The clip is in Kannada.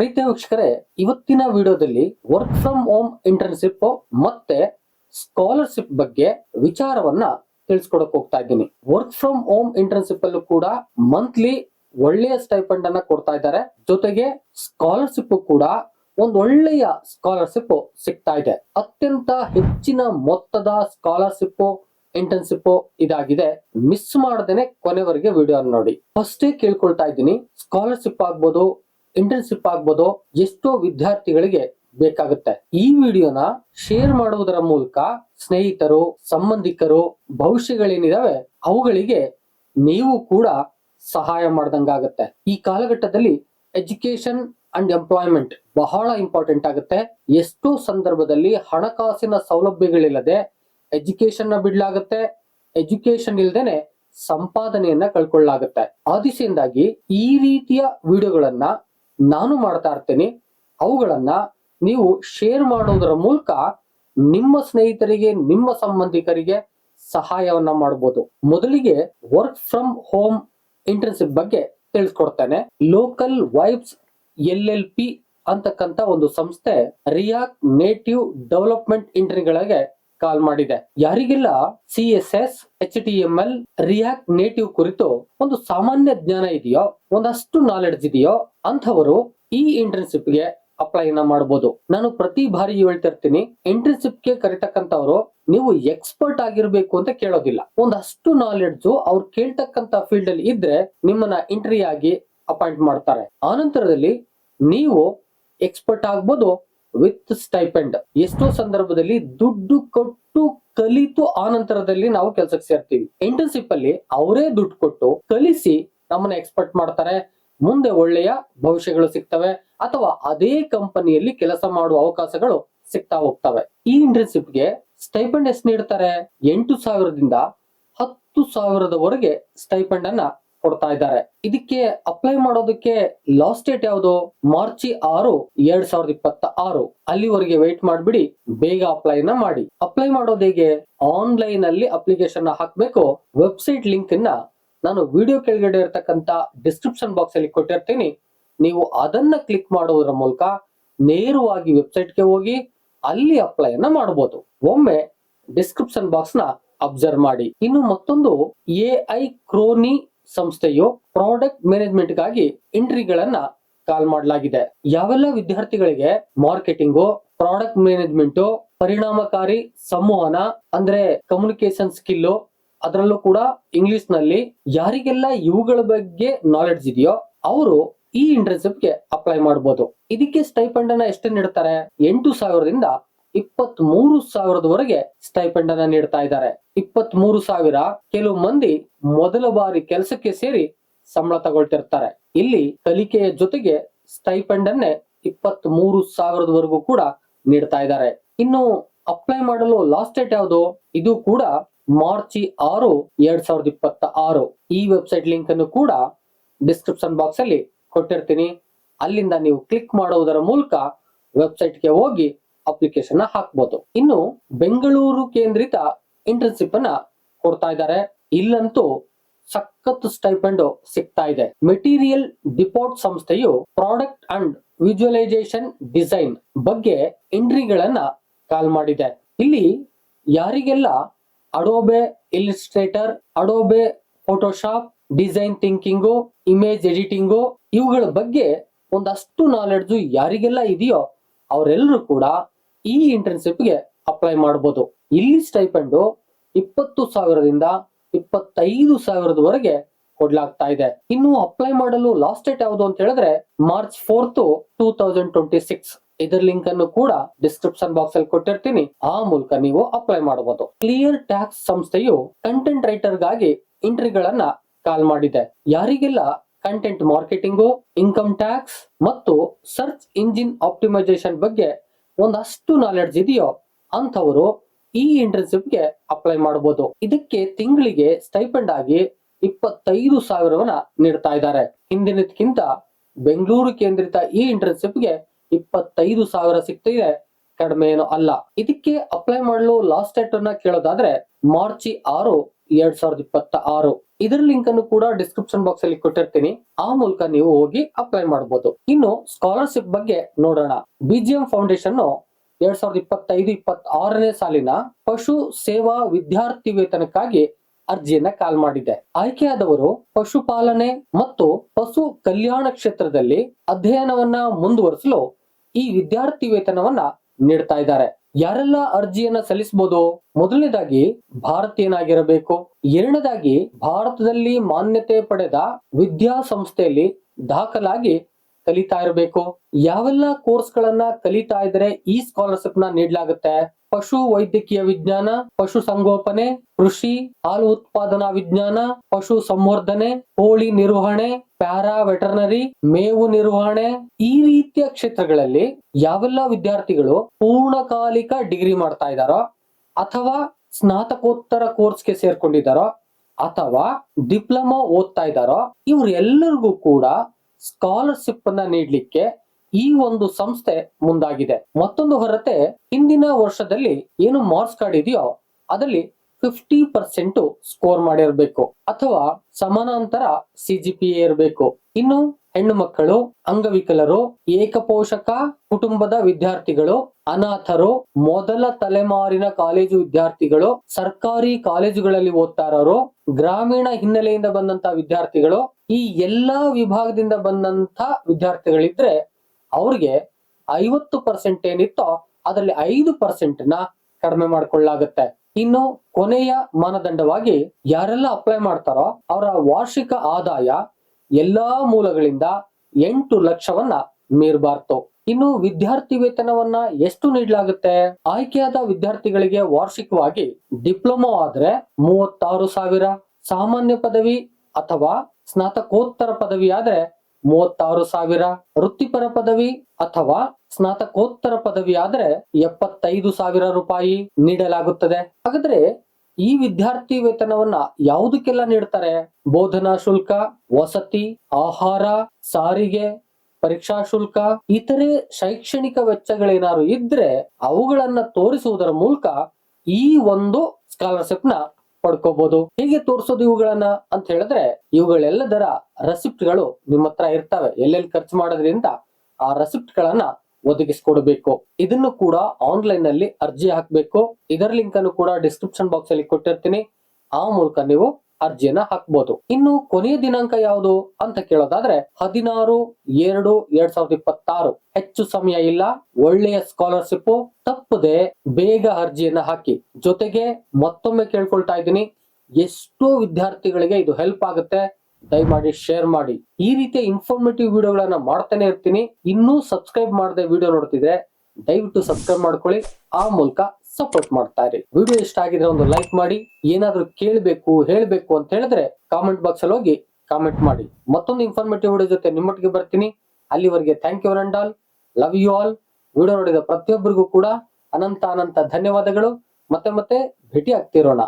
ಪ್ರೀತಿಯ ವೀಕ್ಷಕರೇ ಇವತ್ತಿನ ವಿಡಿಯೋದಲ್ಲಿ ವರ್ಕ್ ಫ್ರಮ್ ಹೋಮ್ ಇಂಟರ್ನ್ಶಿಪ್ ಮತ್ತೆ ಸ್ಕಾಲರ್ಶಿಪ್ ಬಗ್ಗೆ ವಿಚಾರವನ್ನ ತಿಳಿಸ್ಕೊಡಕ್ ಹೋಗ್ತಾ ಇದ್ದೀನಿ. ವರ್ಕ್ ಫ್ರಮ್ ಹೋಮ್ ಇಂಟರ್ನ್ಶಿಪ್ ಅಲ್ಲೂ ಕೂಡ ಮಂತ್ಲಿ ಒಳ್ಳೆಯ ಸ್ಟೈಪಂಡ್ ಅನ್ನ ಕೊಡ್ತಾ ಇದ್ದಾರೆ. ಜೊತೆಗೆ ಸ್ಕಾಲರ್ಶಿಪ್ ಕೂಡ ಒಂದ್ ಒಳ್ಳೆಯ ಸ್ಕಾಲರ್ಶಿಪ್ ಸಿಗ್ತಾ ಇದೆ. ಅತ್ಯಂತ ಹೆಚ್ಚಿನ ಮೊತ್ತದ ಸ್ಕಾಲರ್ಶಿಪ್ ಇಂಟರ್ನ್ಶಿಪ್ ಇದಾಗಿದೆ. ಮಿಸ್ ಮಾಡದೇನೆ ಕೊನೆವರೆಗೆ ವಿಡಿಯೋ ನೋಡಿ. ಫಸ್ಟೇ ಕೇಳ್ಕೊಳ್ತಾ ಇದ್ದೀನಿ ಸ್ಕಾಲರ್ಶಿಪ್ ಆಗ್ಬೋದು ಇಂಟರ್ನ್ಶಿಪ್ ಆಗ್ಬೋದು, ಎಷ್ಟೋ ವಿದ್ಯಾರ್ಥಿಗಳಿಗೆ ಬೇಕಾಗುತ್ತೆ. ಈ ವಿಡಿಯೋನ ಶೇರ್ ಮಾಡುವುದರ ಮೂಲಕ ಸ್ನೇಹಿತರು, ಸಂಬಂಧಿಕರು, ಭವಿಷ್ಯಗಳೇನಿದಾವೆ, ಅವುಗಳಿಗೆ ನೀವು ಕೂಡ ಸಹಾಯ ಮಾಡ್ದಂಗಾಗತ್ತೆ. ಈ ಕಾಲಘಟ್ಟದಲ್ಲಿ ಎಜುಕೇಶನ್ ಅಂಡ್ ಎಂಪ್ಲಾಯ್ಮೆಂಟ್ ಬಹಳ ಇಂಪಾರ್ಟೆಂಟ್ ಆಗುತ್ತೆ. ಎಷ್ಟೋ ಸಂದರ್ಭದಲ್ಲಿ ಹಣಕಾಸಿನ ಸೌಲಭ್ಯಗಳಿಲ್ಲದೆ ಎಜುಕೇಶನ್ನ ಬಿಡ್ಲಾಗತ್ತೆ. ಎಜುಕೇಶನ್ ಇಲ್ದೇನೆ ಸಂಪಾದನೆಯನ್ನ ಕಳ್ಕೊಳ್ಳಾಗತ್ತೆ ಆ ಈ ರೀತಿಯ ವಿಡಿಯೋಗಳನ್ನ ನಾನು ಮಾಡ್ತಾ ಇರ್ತೇನೆ. ಅವುಗಳನ್ನ ನೀವು ಶೇರ್ ಮಾಡೋದರ ಮೂಲಕ ನಿಮ್ಮ ಸ್ನೇಹಿತರಿಗೆ, ನಿಮ್ಮ ಸಂಬಂಧಿಕರಿಗೆ ಸಹಾಯವನ್ನ ಮಾಡಬಹುದು ಮೊದಲಿಗೆ ವರ್ಕ್ ಫ್ರಮ್ ಹೋಮ್ ಇಂಟರ್ನ್ಶಿಪ್ ಬಗ್ಗೆ ತಿಳಿಸ್ಕೊಡ್ತೇನೆ. Local vibes L L P ಅಂತಕ್ಕಂತ ಒಂದು ಸಂಸ್ಥೆ ರಿಯಾಕ್ ನೇಟಿವ್ ಡೆವಲಪ್ಮೆಂಟ್ ಇಂಟರ್ನ್ಗಳಿಗೆ ಕಾಲ್ ಮಾಡಿದೆ. ಯಾರಿಗೆಲ್ಲ, C S S, H T M L, React Native ಕುರಿತು ಒಂದು ಸಾಮಾನ್ಯ ಜ್ಞಾನ ಇದೆಯೋ, ಒಂದಷ್ಟು ನಾಲೆಡ್ಜ್ ಇದೆಯೋ, ಅಂಥವರು ಈ ಇಂಟರ್ನ್ಶಿಪ್ಗೆ ಅಪ್ಲೈ ಮಾಡಬಹುದು ನಾನು ಪ್ರತಿ ಬಾರಿ ಹೇಳ್ತಿರ್ತೀನಿ ಇಂಟರ್ನ್ಶಿಪ್ಗೆ ಕರಿತಕ್ಕಂಥವ್ರು ನೀವು ಎಕ್ಸ್ಪರ್ಟ್ ಆಗಿರ್ಬೇಕು ಅಂತ ಕೇಳೋದಿಲ್ಲ. ಒಂದಷ್ಟು ನಾಲೆಡ್ಜ್ ಅವ್ರು ಕೇಳ್ತಕ್ಕಂತ ಫೀಲ್ಡ್ ಅಲ್ಲಿ ಇದ್ರೆ ನಿಮ್ಮನ್ನ ಇಂಟ್ರಿ ಆಗಿ ಅಪಾಯಿಂಟ್ ಮಾಡ್ತಾರೆ. ಆನಂತರದಲ್ಲಿ ನೀವು ಎಕ್ಸ್ಪರ್ಟ್ ಆಗ್ಬೋದು ವಿತ್ ಸ್ಟೈಪೆಂಡ್. ಎಷ್ಟೋ ಸಂದರ್ಭದಲ್ಲಿ ದುಡ್ಡು ಕೊಟ್ಟು ಕಲಿತು ಆ ನಂತರದಲ್ಲಿ ನಾವು ಕೆಲಸಕ್ಕೆ ಸೇರ್ತೀವಿ. ಇಂಟರ್ನ್ಶಿಪ್ ಅಲ್ಲಿ ಅವರೇ ದುಡ್ಡು ಕೊಟ್ಟು ಕಲಿಸಿ ನಮ್ಮನ್ನ ಎಕ್ಸ್ಪರ್ಟ್ ಮಾಡ್ತಾರೆ. ಮುಂದೆ ಒಳ್ಳೆಯ ಭವಿಷ್ಯಗಳು ಸಿಗ್ತವೆ ಅಥವಾ ಅದೇ ಕಂಪನಿಯಲ್ಲಿ ಕೆಲಸ ಮಾಡುವ ಅವಕಾಶಗಳು ಸಿಗ್ತಾ ಹೋಗ್ತವೆ. ಈ ಇಂಟರ್ನ್ಶಿಪ್ಗೆ ಸ್ಟೈಪೆಂಡ್ ಎಷ್ಟು ನೀಡ್ತಾರೆ? ಎಂಟು ಸಾವಿರದಿಂದ ಹತ್ತು ಸಾವಿರದವರೆಗೆ ಸ್ಟೈಪೆಂಡ್ ಅನ್ನ ಕೊಡ್ತಾ ಇದ್ದಾರೆ. ಇದಕ್ಕೆ ಅಪ್ಲೈ ಮಾಡೋದಕ್ಕೆ ಲಾಸ್ಟ್ ಡೇಟ್ ಯಾವುದು? ಮಾರ್ಚ್ ಆರು, ಎರಡ್ ಸಾವಿರದ ಇಪ್ಪತ್ತ ಆರು ಅಲ್ಲಿವರೆಗೆ ವೇಟ್ ಮಾಡ್ಬಿಡಿ, ಬೇಗ ಅಪ್ಲೈನ ಮಾಡಿ. ಅಪ್ಲೈ ಮಾಡೋದು ಹೇಗೆ? ಆನ್ಲೈನ್ ಅಲ್ಲಿ ಅಪ್ಲಿಕೇಶನ್ ಹಾಕ್ಬೇಕು. ವೆಬ್ಸೈಟ್ ಲಿಂಕ್ ಅನ್ನ ನಾನು ವಿಡಿಯೋ ಕೆಳಗಡೆ ಇರತಕ್ಕಂತ ಡಿಸ್ಕ್ರಿಪ್ಷನ್ ಬಾಕ್ಸ್ ಅಲ್ಲಿ ಕೊಟ್ಟಿರ್ತೀನಿ. ನೀವು ಅದನ್ನ ಕ್ಲಿಕ್ ಮಾಡುವುದರ ಮೂಲಕ ನೇರವಾಗಿ ವೆಬ್ಸೈಟ್ಗೆ ಹೋಗಿ, ಅಲ್ಲಿ ಅಪ್ಲೈ ಅನ್ನ ಮಾಡಬಹುದು ಒಮ್ಮೆ ಡಿಸ್ಕ್ರಿಪ್ಷನ್ ಬಾಕ್ಸ್ನ ಅಬ್ಸರ್ವ್ ಮಾಡಿ. ಇನ್ನು ಮತ್ತೊಂದು ಎ ಐ ಕ್ರೋನಿ ಸಂಸ್ಥೆಯು ಪ್ರಾಡಕ್ಟ್ ಮ್ಯಾನೇಜ್ಮೆಂಟ್ಗಾಗಿ ಎಂಟ್ರಿಗಳನ್ನ ಕಾಲ್ ಮಾಡಲಾಗಿದೆ. ಯಾವೆಲ್ಲ ವಿದ್ಯಾರ್ಥಿಗಳಿಗೆ ಮಾರ್ಕೆಟಿಂಗು, ಪ್ರಾಡಕ್ಟ್ ಮ್ಯಾನೇಜ್ಮೆಂಟ್, ಪರಿಣಾಮಕಾರಿ ಸಂವಹನ, ಅಂದ್ರೆ ಕಮ್ಯುನಿಕೇಶನ್ ಸ್ಕಿಲ್ ಅದರಲ್ಲೂ ಕೂಡ ಇಂಗ್ಲಿಷ್ನಲ್ಲಿ ಯಾರಿಗೆಲ್ಲ ಇವುಗಳ ಬಗ್ಗೆ ನಾಲೆಡ್ಜ್ ಇದೆಯೋ ಅವರು ಈ ಇಂಟರ್ನ್ಶಿಪ್ಗೆ ಅಪ್ಲೈ ಮಾಡಬಹುದು ಇದಕ್ಕೆ ಸ್ಟೈಪಂಡ್ ಅನ್ನ ಎಷ್ಟು ನೀಡ್ತಾರೆ? ಎಂಟು ಸಾವಿರದಿಂದ ಇಪ್ಪತ್ತ್ ಮೂರು ಸಾವಿರದವರೆಗೆ ಸ್ಟೈಪೆಂಡ್ ಅನ್ನ ನೀಡ್ತಾ ಇದ್ದಾರೆ. ಇಪ್ಪತ್ತ್ ಮೂರು ಸಾವಿರ ಕೆಲವು ಮಂದಿ ಮೊದಲ ಬಾರಿ ಕೆಲಸಕ್ಕೆ ಸೇರಿ ಸಂಬಳ ತಗೊಳ್ತಿರ್ತಾರೆ. ಇಲ್ಲಿ ಕಲಿಕೆಯ ಜೊತೆಗೆ ಸ್ಟೈಪೆಂಡ್ ಅನ್ನೇ ಇಪ್ಪತ್ತ್ ಮೂರು ಸಾವಿರದವರೆಗೂ ಕೂಡ ನೀಡ್ತಾ ಇದ್ದಾರೆ. ಇನ್ನು ಅಪ್ಲೈ ಮಾಡಲು ಲಾಸ್ಟ್ ಡೇಟ್ ಯಾವುದು? ಇದು ಕೂಡ ಮಾರ್ಚ್ ಆರು, ಎರಡ್ ಸಾವಿರದ ಇಪ್ಪತ್ತ ಆರು ಈ ವೆಬ್ಸೈಟ್ ಲಿಂಕ್ ಅನ್ನು ಕೂಡ ಡಿಸ್ಕ್ರಿಪ್ಷನ್ ಬಾಕ್ಸ್ ಅಲ್ಲಿ ಕೊಟ್ಟಿರ್ತೀನಿ. ಅಲ್ಲಿಂದ ನೀವು ಕ್ಲಿಕ್ ಮಾಡುವುದರ ಮೂಲಕ ವೆಬ್ಸೈಟ್ಗೆ ಹೋಗಿ ಅಪ್ಲಿಕೇಶನ್ ಹಾಕ್ಬೋದು. ಇನ್ನು ಬೆಂಗಳೂರು ಕೇಂದ್ರಿತ ಇಂಟರ್ನ್ಶಿಪ್ ಅನ್ನ ಕೊಡ್ತಾ ಇದ್ದಾರೆ. ಇಲ್ಲಂತೂ ಸಖತ್ ಸ್ಟೈಪೆಂಡ್ ಸಿಗ್ತಾ ಇದೆ. ಮೆಟೀರಿಯಲ್ ಡಿಪೋರ್ಟ್ ಸಂಸ್ಥೆಯು ಪ್ರಾಡಕ್ಟ್ ಅಂಡ್ ವಿಜುವಲೈಸೇಷನ್ ಡಿಸೈನ್ ಬಗ್ಗೆ ಎಂಟ್ರಿಗಳನ್ನ ಕಾಲ್ ಮಾಡಿದೆ. ಇಲ್ಲಿ ಯಾರಿಗೆಲ್ಲ Adobe Illustrator Adobe Photoshop design thinking image editing ಇವುಗಳ ಬಗ್ಗೆ ಒಂದಷ್ಟು ನಾಲೆಡ್ಜು ಯಾರಿಗೆಲ್ಲ ಇದೆಯೋ ಅವರೆಲ್ಲರೂ ಕೂಡ ಈ ಇಂಟರ್ನ್ಶಿಪ್ಗೆ ಅಪ್ಲೈ ಮಾಡಬಹುದು ಇಲ್ಲಿ ಸ್ಟೈಪೆಂಡ್ ಇಪ್ಪತ್ತು ಸಾವಿರದಿಂದ ಇಪ್ಪತ್ತೈದು ಸಾವಿರದವರೆಗೆ ಕೊಡ್ಲಾಗ್ತಾ ಇದೆ. ಇನ್ನು ಅಪ್ಲೈ ಮಾಡಲು ಲಾಸ್ಟ್ ಡೇಟ್ ಯಾವುದು ಅಂತ ಹೇಳಿದ್ರೆ March fourth two thousand twenty six ಇದರ ಲಿಂಕ್ ಅನ್ನು ಕೂಡ ಡಿಸ್ಕ್ರಿಪ್ಷನ್ ಬಾಕ್ಸ್ ಅಲ್ಲಿ ಕೊಟ್ಟಿರ್ತೀನಿ. ಆ ಮೂಲಕ ನೀವು ಅಪ್ಲೈ ಮಾಡಬಹುದು. ಕ್ಲಿಯರ್ ಟ್ಯಾಕ್ಸ್ ಸಂಸ್ಥೆಯು ಕಂಟೆಂಟ್ ರೈಟರ್ಗಾಗಿ ಇಂಟ್ರಿಗಳನ್ನ ಕಾಲ್ ಮಾಡಿದೆ. ಯಾರಿಗೆಲ್ಲ ಕಂಟೆಂಟ್ ಮಾರ್ಕೆಟಿಂಗು ಇನ್ಕಮ್ ಟ್ಯಾಕ್ಸ್ ಮತ್ತು ಸರ್ಚ್ ಇಂಜಿನ್ ಆಪ್ಟಿಮೈಸೇಷನ್ ಬಗ್ಗೆ ಒಂದಷ್ಟು ನಾಲೆಡ್ಜ್ ಇದೆಯೋ ಅಂಥವರು ಈ ಇಂಟರ್ನ್ಶಿಪ್ಗೆ ಅಪ್ಲೈ ಮಾಡಬಹುದು ಇದಕ್ಕೆ ತಿಂಗಳಿಗೆ ಸ್ಟೈಪೆಂಡ್ ಆಗಿ ಇಪ್ಪತ್ತೈದು ಸಾವಿರವನ್ನ ನೀಡ್ತಾ ಇದ್ದಾರೆ. ಹಿಂದಿನದಕ್ಕಿಂತ ಬೆಂಗಳೂರು ಕೇಂದ್ರಿತ ಈ ಇಂಟರ್ನ್ಶಿಪ್ಗೆ ಇಪ್ಪತ್ತೈದು ಸಾವಿರ ಸಿಗ್ತಿದೆ ಕಡಿಮೆ ಏನು ಅಲ್ಲ. ಇದಕ್ಕೆ ಅಪ್ಲೈ ಮಾಡಲು ಲಾಸ್ಟ್ ಡೇಟ್ ಅನ್ನ ಕೇಳೋದಾದ್ರೆ ಮಾರ್ಚ್ ಆರು, ಎರಡ್ ಸಾವಿರದ ಇಪ್ಪತ್ತ ಆರು ಇದರ ಲಿಂಕ್ ಅನ್ನು ಕೂಡ ಡಿಸ್ಕ್ರಿಪ್ಷನ್ ಬಾಕ್ಸ್ ಅಲ್ಲಿ ಕೊಟ್ಟಿರ್ತೀನಿ. ಆ ಮೂಲಕ ನೀವು ಹೋಗಿ ಅಪ್ಲೈ ಮಾಡಬಹುದು ಇನ್ನು ಸ್ಕಾಲರ್ಶಿಪ್ ಬಗ್ಗೆ ನೋಡೋಣ. ಬಿಜಿಎಂ ಫೌಂಡೇಶನ್ ಎರಡ್ ಸಾವಿರದ ಇಪ್ಪತ್ತೈದು ಇಪ್ಪತ್ತ ಆರನೇ ಸಾಲಿನ ಪಶು ಸೇವಾ ವಿದ್ಯಾರ್ಥಿ ವೇತನಕ್ಕಾಗಿ ಅರ್ಜಿಯನ್ನ ಕಾಲ್ ಮಾಡಿದೆ. ಆಯ್ಕೆಯಾದವರು ಪಶುಪಾಲನೆ ಮತ್ತು ಪಶು ಕಲ್ಯಾಣ ಕ್ಷೇತ್ರದಲ್ಲಿ ಅಧ್ಯಯನವನ್ನ ಮುಂದುವರಿಸಲು ಈ ವಿದ್ಯಾರ್ಥಿ ವೇತನವನ್ನ ನೀಡ್ತಾ ಇದ್ದಾರೆ. ಯಾರೆಲ್ಲ ಅರ್ಜಿಯನ್ನ ಸಲ್ಲಿಸಬಹುದು ಮೊದಲನೇದಾಗಿ ಭಾರತೀಯನಾಗಿರಬೇಕು ಎರಡನೇದಾಗಿ ಭಾರತದಲ್ಲಿ ಮಾನ್ಯತೆ ಪಡೆದ ವಿದ್ಯಾಸಂಸ್ಥೆಯಲ್ಲಿ ದಾಖಲಾಗಿ ಕಲಿತಾ ಇರಬೇಕು. ಯಾವೆಲ್ಲ ಕೋರ್ಸ್ ಗಳನ್ನ ಕಲಿತಾ ಇದ್ರೆ ಈ ಸ್ಕಾಲರ್ಶಿಪ್ನ ನೀಡಲಾಗುತ್ತೆ? ಪಶು ವೈದ್ಯಕೀಯ ವಿಜ್ಞಾನ, ಪಶು ಸಂಗೋಪನೆ, ಕೃಷಿ, ಹಾಲು ಉತ್ಪಾದನಾ ವಿಜ್ಞಾನ, ಪಶು ಸಂವರ್ಧನೆ, ಕೋಳಿ ನಿರ್ವಹಣೆ, ಪ್ಯಾರಾ ವೆಟರ್ನರಿ, ಮೇವು ನಿರ್ವಹಣೆ. ಈ ರೀತಿಯ ಕ್ಷೇತ್ರಗಳಲ್ಲಿ ಯಾವೆಲ್ಲ ವಿದ್ಯಾರ್ಥಿಗಳು ಪೂರ್ಣಕಾಲಿಕ ಡಿಗ್ರಿ ಮಾಡ್ತಾ ಇದ್ದಾರೋ ಅಥವಾ ಸ್ನಾತಕೋತ್ತರ ಕೋರ್ಸ್ಗೆ ಸೇರ್ಕೊಂಡಿದ್ದಾರೋ ಅಥವಾ ಡಿಪ್ಲೊಮಾ ಓದ್ತಾ ಇದ್ದಾರೋ ಇವರೆಲ್ಲರಿಗೂ ಕೂಡ ಸ್ಕಾಲರ್ಶಿಪ್ ಅನ್ನ ನೀಡಲಿಕ್ಕೆ ಈ ಒಂದು ಸಂಸ್ಥೆ ಮುಂದಾಗಿದೆ. ಮತ್ತೊಂದು ಹೊರತೆ ಹಿಂದಿನ ವರ್ಷದಲ್ಲಿ ಏನು ಮಾರ್ಕ್ಸ್ ಕಾರ್ಡ್ ಇದೆಯೋ ಅದರಲ್ಲಿ ಫಿಫ್ಟಿ ಪರ್ಸೆಂಟ್ ಸ್ಕೋರ್ ಮಾಡಿರಬೇಕು. ಅಥವಾ ಸಮಾನಾಂತರ ಸಿಜಿಪಿಎ ಇರಬೇಕು. ಇನ್ನು ಹೆಣ್ಣು ಮಕ್ಕಳು ಅಂಗವಿಕಲರು, ಏಕಪೋಷಕ ಕುಟುಂಬದ ವಿದ್ಯಾರ್ಥಿಗಳು, ಅನಾಥರು, ಮೊದಲ ತಲೆಮಾರಿನ ಕಾಲೇಜು ವಿದ್ಯಾರ್ಥಿಗಳು, ಸರ್ಕಾರಿ ಕಾಲೇಜುಗಳಲ್ಲಿ ಓದ್ತಾ ಇರೋರು ಗ್ರಾಮೀಣ ಹಿನ್ನೆಲೆಯಿಂದ ಬಂದಂತ ವಿದ್ಯಾರ್ಥಿಗಳು, ಈ ಎಲ್ಲಾ ವಿಭಾಗದಿಂದ ಬಂದಂತ ವಿದ್ಯಾರ್ಥಿಗಳಿದ್ರೆ ಅವ್ರಿಗೆ ಐವತ್ತು ಪರ್ಸೆಂಟ್ ಏನಿತ್ತೋ ಅದರಲ್ಲಿ ಐದು ಪರ್ಸೆಂಟ್ನ ಕಡಿಮೆ ಮಾಡ್ಕೊಳ್ಳಾಗತ್ತೆ. ಇನ್ನು ಕೊನೆಯ ಮಾನದಂಡವಾಗಿ ಯಾರೆಲ್ಲ ಅಪ್ಲೈ ಮಾಡ್ತಾರೋ, ಅವರ ವಾರ್ಷಿಕ ಆದಾಯ ಎಲ್ಲಾ ಮೂಲಗಳಿಂದ ಎಂಟು ಲಕ್ಷವನ್ನ ಮೀರಬಾರ್ದು ಇನ್ನು ವಿದ್ಯಾರ್ಥಿ ವೇತನವನ್ನ ಎಷ್ಟು ನೀಡಲಾಗುತ್ತೆ? ಆಯ್ಕೆಯಾದ ವಿದ್ಯಾರ್ಥಿಗಳಿಗೆ ವಾರ್ಷಿಕವಾಗಿ ಡಿಪ್ಲೊಮಾ ಆದ್ರೆ ಮೂವತ್ತಾರು ಸಾವಿರ. ಸಾಮಾನ್ಯ ಪದವಿ ಅಥವಾ ಸ್ನಾತಕೋತ್ತರ ಪದವಿ ಆದ್ರೆ ಮೂವತ್ತಾರು ಸಾವಿರ. ವೃತ್ತಿಪರ ಪದವಿ ಅಥವಾ ಸ್ನಾತಕೋತ್ತರ ಪದವಿ ಆದ್ರೆ ಎಪ್ಪತ್ತೈದು ಸಾವಿರ ರೂಪಾಯಿ ನೀಡಲಾಗುತ್ತದೆ. ಹಾಗಾದ್ರೆ ಈ ವಿದ್ಯಾರ್ಥಿ ವೇತನವನ್ನ ಯಾವುದಕ್ಕೆಲ್ಲ ನೀಡ್ತಾರೆ? ಬೋಧನಾ ಶುಲ್ಕ, ವಸತಿ, ಆಹಾರ, ಸಾರಿಗೆ, ಪರೀಕ್ಷಾ ಶುಲ್ಕ, ಇತರೆ ಶೈಕ್ಷಣಿಕ ವೆಚ್ಚಗಳೇನಾದ್ರು ಇದ್ರೆ ಅವುಗಳನ್ನ ತೋರಿಸುವುದರ ಮೂಲಕ ಈ ಒಂದು ಸ್ಕಾಲರ್ಶಿಪ್ನ ಪಡ್ಕೋಬಹುದು ಹೇಗೆ ತೋರಿಸೋದು ಇವುಗಳನ್ನ ಅಂತ ಹೇಳಿದ್ರೆ, ಇವುಗಳೆಲ್ಲದರ ರೆಸಿಪ್ಟ್ಗಳು ನಿಮ್ಮ ಹತ್ರ ಇರ್ತವೆ. ಎಲ್ಲೆಲ್ಲಿ ಖರ್ಚು ಮಾಡೋದ್ರಿಂದ ಆ ರೆಸಿಪ್ಟ್ ಗಳನ್ನ ಒದಗಿಸ್ಕೊಡ್ಬೇಕು. ಇದನ್ನು ಕೂಡ ಆನ್ಲೈನ್ನಲ್ಲಿ ಅರ್ಜಿ ಹಾಕ್ಬೇಕು. ಇದರ ಲಿಂಕ್ ಅನ್ನು ಕೂಡ ಡಿಸ್ಕ್ರಿಪ್ಷನ್ ಬಾಕ್ಸ್ ಅಲ್ಲಿ ಕೊಟ್ಟಿರ್ತೀನಿ. ಆ ಮೂಲಕ ನೀವು ಅರ್ಜಿಯನ್ನ ಹಾಕ್ಬೋದು. ಇನ್ನು ಕೊನೆಯ ದಿನಾಂಕ ಯಾವುದು ಅಂತ ಕೇಳೋದಾದ್ರೆ, ಹದಿನಾರು ಎರಡು ಎರಡ್ ಸಾವಿರದ ಇಪ್ಪತ್ತಾರು. ಹೆಚ್ಚು ಸಮಯ ಇಲ್ಲ, ಒಳ್ಳೆಯ ಸ್ಕಾಲರ್ಶಿಪ್ ತಪ್ಪದೆ ಬೇಗ ಅರ್ಜಿಯನ್ನ ಹಾಕಿ. ಜೊತೆಗೆ ಮತ್ತೊಮ್ಮೆ ಕೇಳ್ಕೊಳ್ತಾ ಇದ್ದೀನಿ, ಎಷ್ಟೋ ವಿದ್ಯಾರ್ಥಿಗಳಿಗೆ ಇದು ಹೆಲ್ಪ್ ಆಗುತ್ತೆ. ದಯಮಾಡಿ ಶೇರ್ ಮಾಡಿ. ಈ ರೀತಿಯ ಇನ್ಫಾರ್ಮೇಟಿವ್ ವಿಡಿಯೋಗಳನ್ನ ಮಾಡ್ತಾನೆ ಇರ್ತೀನಿ. ಇನ್ನೂ ಸಬ್ಸ್ಕ್ರೈಬ್ ಮಾಡದೆ ವಿಡಿಯೋ ನೋಡ್ತಿದ್ರೆ ದಯವಿಟ್ಟು ಸಬ್ಸ್ಕ್ರೈಬ್ ಮಾಡ್ಕೊಳ್ಳಿ. ಆ ಮೂಲಕ ಸಪೋರ್ಟ್ ಮಾಡ್ತಾ ಇರಿ. ವಿಡಿಯೋ ಇಷ್ಟ ಆಗಿದ್ರೆ ಒಂದು ಲೈಕ್ ಮಾಡಿ. ಏನಾದ್ರೂ ಕೇಳಬೇಕು, ಹೇಳಬೇಕು ಅಂತ ಹೇಳಿದ್ರೆ ಕಾಮೆಂಟ್ ಬಾಕ್ಸ್ ಅಲ್ಲಿ ಹೋಗಿ ಕಾಮೆಂಟ್ ಮಾಡಿ. ಮತ್ತೊಂದು ಇನ್ಫಾರ್ಮೇಟಿವ್ ವಿಡಿಯೋ ಜೊತೆ ನಿಮ್ಮೊಟ್ಟಿಗೆ ಬರ್ತೀನಿ. ಅಲ್ಲಿವರೆಗೆ thank you and all love you all video ನೋಡಿದ ಪ್ರತಿಯೊಬ್ಬರಿಗೂ ಕೂಡ ಅನಂತ ಅನಂತ ಧನ್ಯವಾದಗಳು. ಮತ್ತೆ ಮತ್ತೆ ಭೇಟಿ ಆಗ್ತಿರೋಣ